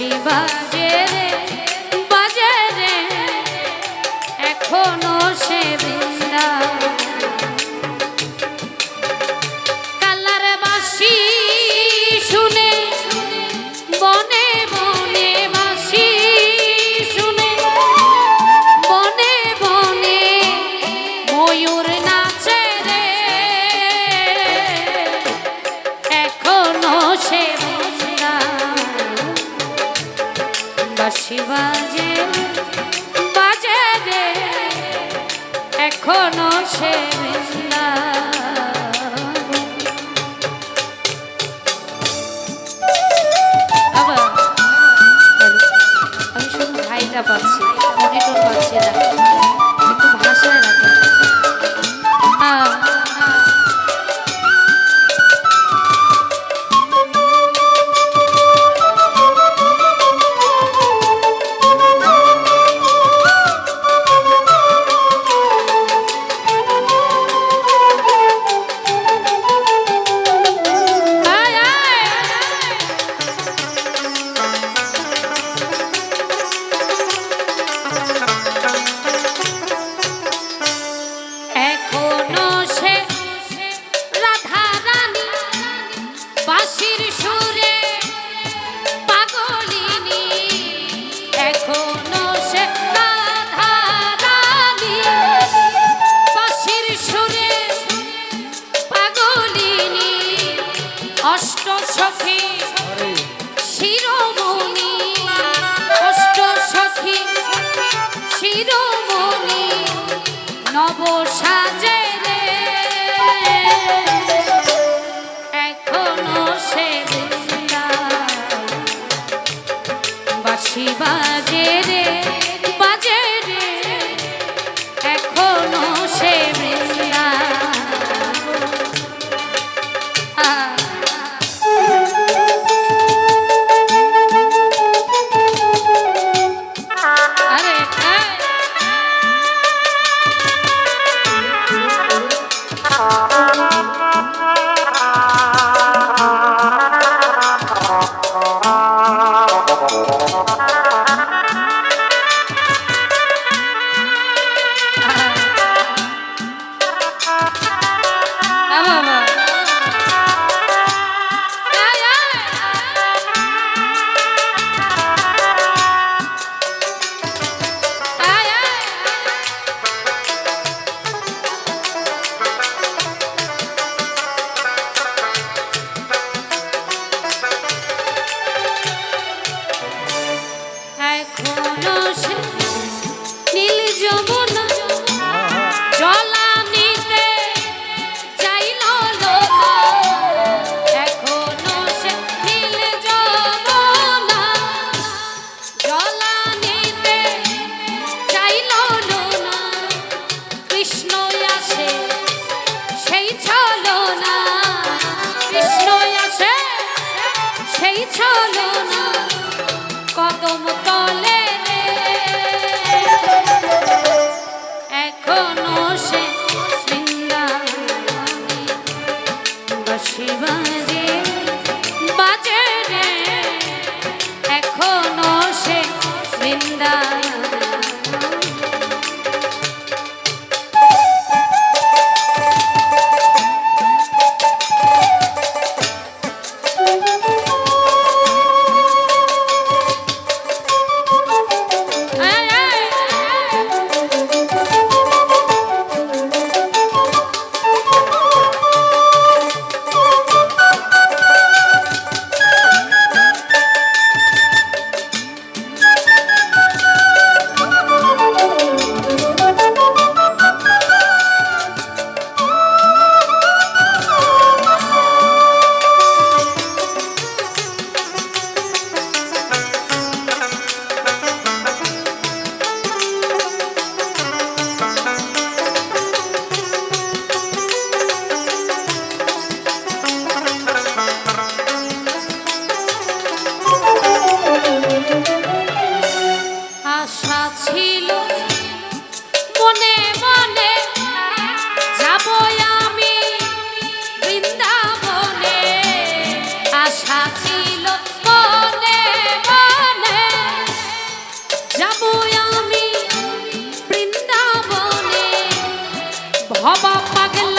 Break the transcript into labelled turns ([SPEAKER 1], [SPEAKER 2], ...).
[SPEAKER 1] শিবা বাসি বাজে বাজে রে। এখনও সে বেশি। সাজা এই চলো হবা পাগল